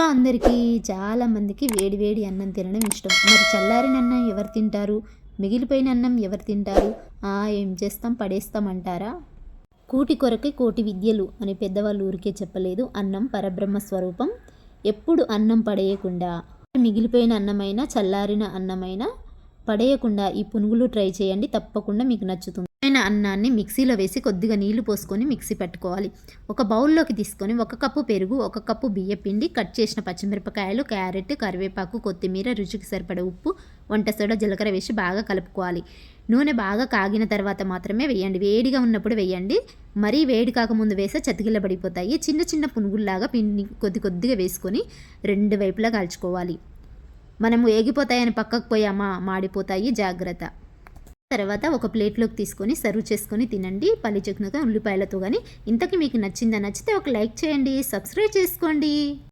అందరికీ చాలామందికి వేడి వేడి అన్నం తినడం ఇష్టం. మరి చల్లారిన అన్నం ఎవరు తింటారు? మిగిలిపోయిన అన్నం ఎవరు తింటారు? ఆ ఏం చేస్తాం పడేస్తాం అంటారా? కూటి కొరకే కోటి విద్యలు అని పెద్దవాళ్ళు ఊరికే చెప్పలేదు. అన్నం పరబ్రహ్మ స్వరూపం. ఎప్పుడు అన్నం పడేయకుండా మిగిలిపోయిన అన్నమైనా చల్లారిన అన్నమైనా పడేయకుండా ఈ పునుగులు ట్రై చేయండి. తప్పకుండా మీకు నచ్చుతుంది. అయిన అన్నాన్ని మిక్సీలో వేసి కొద్దిగా నీళ్ళు పోసుకొని మిక్సీ పెట్టుకోవాలి. ఒక బౌల్లోకి తీసుకొని ఒక కప్పు పెరుగు ఒక కప్పు బియ్య పిండి కట్ చేసిన పచ్చిమిరపకాయలు క్యారెట్ కరివేపాకు కొత్తిమీర రుచికి సరిపడ ఉప్పు వంట సోడా జీలకర్ర వేసి బాగా కలుపుకోవాలి. నూనె బాగా కాగిన తర్వాత మాత్రమే వేయండి. వేడిగా ఉన్నప్పుడు వేయండి. మరీ వేడి కాకముందు వేస్తే చతికిల్ల పడిపోతాయి. చిన్న చిన్న పునుగుల్లాగా పిండి కొద్ది కొద్దిగా వేసుకొని రెండు వైపులా కాల్చుకోవాలి. మనము ఏగిపోతాయని పక్కకు పోయామా? మాడిపోతాయి. జాగ్రత్త. తర్వాత ఒక ప్లేట్లోకి తీసుకొని సర్వ్ చేసుకొని తినండి. పల్లి చెక్కునగా ఉల్లిపాయలతో కానీ ఇంతకీ మీకు నచ్చిందా? నచ్చితే ఒక లైక్ చేయండి. సబ్స్క్రైబ్ చేసుకోండి.